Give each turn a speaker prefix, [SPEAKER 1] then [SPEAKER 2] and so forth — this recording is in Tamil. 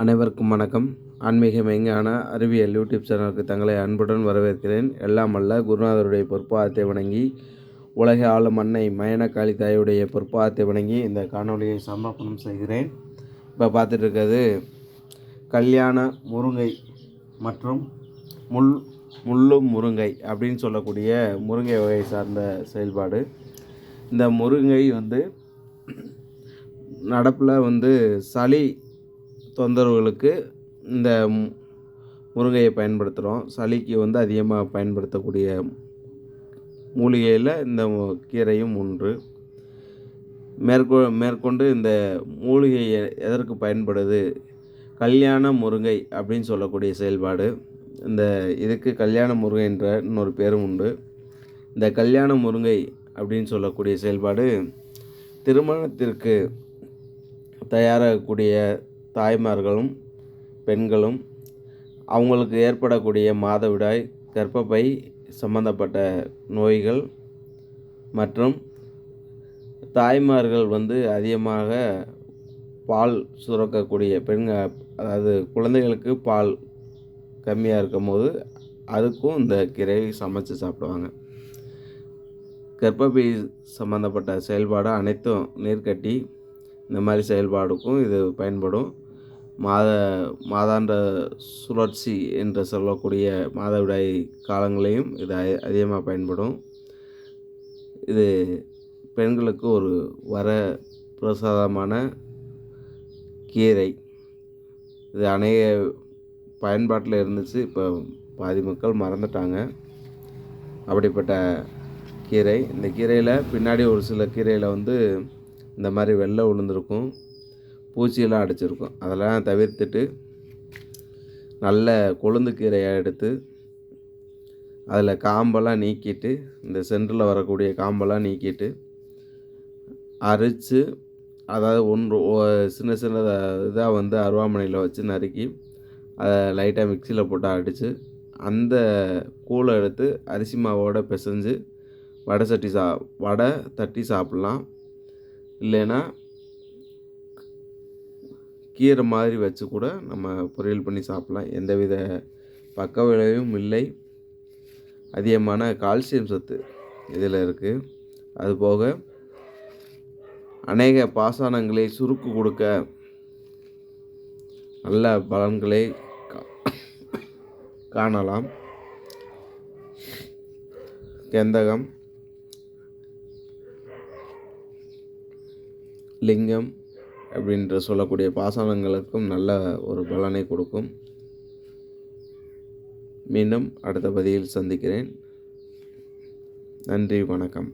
[SPEAKER 1] அனைவருக்கும் வணக்கம். ஆன்மீக மெய்ஞான அறிவியல் யூடியூப் சேனலுக்கு தங்களை அன்புடன் வரவேற்கிறேன். எல்லாம் அல்ல குருநாதருடைய பொற்பாதத்தை வணங்கி உலக ஆளும் அன்னை மயனக்காளி தாயுடைய பொற்பாதத்தை வணங்கி இந்த காணொலியை சமர்ப்பணம் செய்கிறேன். இப்போ பார்த்துட்டு இருக்கிறது கல்யாண முருங்கை மற்றும் முள் முள்ளும் முருங்கை அப்படின்னு சொல்லக்கூடிய முருங்கை வகை சார்ந்த செயல்பாடு. இந்த முருங்கை வந்து நடப்பில் வந்து சளி தொந்தரவுகளுக்கு இந்த முருங்கையை பயன்படுத்துகிறோம். சளிக்கு வந்து அதிகமாக பயன்படுத்தக்கூடிய மூலிகையில் இந்த கீரையும் ஒன்று. மேற்கொ மேற்கொண்டு இந்த மூலிகை எதற்கு பயன்படுது? கல்யாண முருங்கை அப்படின்னு சொல்லக்கூடிய செயல்பாடு. இந்த இதுக்கு கல்யாண முருங்கை என்ற இன்னொரு பேரும் உண்டு. இந்த கல்யாண முருங்கை அப்படின்னு சொல்லக்கூடிய செயல்பாடு திருமணத்திற்கு தயாராகக்கூடிய தாய்மார்களும் பெண்களும் அவங்களுக்கு ஏற்படக்கூடிய மாதவிடாய் கர்ப்பப்பை சம்பந்தப்பட்ட நோய்கள் மற்றும் தாய்மார்கள் வந்து அதிகமாக பால் சுரக்கக்கூடிய பெண்கள் அதாவது குழந்தைகளுக்கு பால் கம்மியாக இருக்கும்போது அதுக்கும் இந்த கீரையை சமைச்சு சாப்பிடுவாங்க. கர்ப்பப்பை சம்மந்தப்பட்ட செயல்பாடு அனைத்தும் நீர்க்கட்டி இந்த மாதிரி செயல்பாடுக்கும் இது பயன்படும். மாத மாதாந்த சுழற்சி என்று சொல்லக்கூடிய மாதவிடாய் காலங்களையும் இது அதிகமாக பயன்படும். இது பெண்களுக்கு ஒரு வர பிரசாதமான கீரை. இது அநேக பயன்பாட்டில் இருந்துச்சு. இப்போ பாதி மக்கள் மறந்துட்டாங்க. அப்படிப்பட்ட கீரை. இந்த கீரையில் பின்னாடி ஒரு சில கீரையில் வந்து இந்த மாதிரி வெள்ளை விழுந்திருக்கும் பூச்சியெல்லாம் அடிச்சிருக்கும். அதெல்லாம் தவிர்த்துட்டு நல்ல கொழுந்து கீரையை எடுத்து அதில் காம்பெல்லாம் நீக்கிட்டு இந்த சென்டரில் வரக்கூடிய காம்பெல்லாம் நீக்கிட்டு அரித்து அதாவது ஒன்று சின்ன சின்ன இதாக வந்து அருவாமனையில் வச்சு நறுக்கி அதை லைட்டாக மிக்சியில் போட்டு அடித்து அந்த கூழை எடுத்து அரிசி மாவோட பிசைஞ்சு வடை சட்டி சா வடை தட்டி சாப்பிட்லாம். இல்லைன்னா கீரை மாதிரி வச்சு கூட நம்ம பொரியல் பண்ணி சாப்பிட்லாம். எந்தவித பக்க விளைவும் இல்லை. அதிகமான கால்சியம் சத்து இதில் இருக்குது அதுபோக அநேக பாசானங்களை சுருக்கு கொடுக்க நல்ல பலன்களை கா- காணலாம். கெந்தகம் லிங்கம் அப்படின்ற சொல்லக்கூடிய பாசனங்களுக்கும் நல்ல ஒரு பலனை கொடுக்கும். மீண்டும் அடுத்த பதிவில் சந்திக்கிறேன். நன்றி வணக்கம்.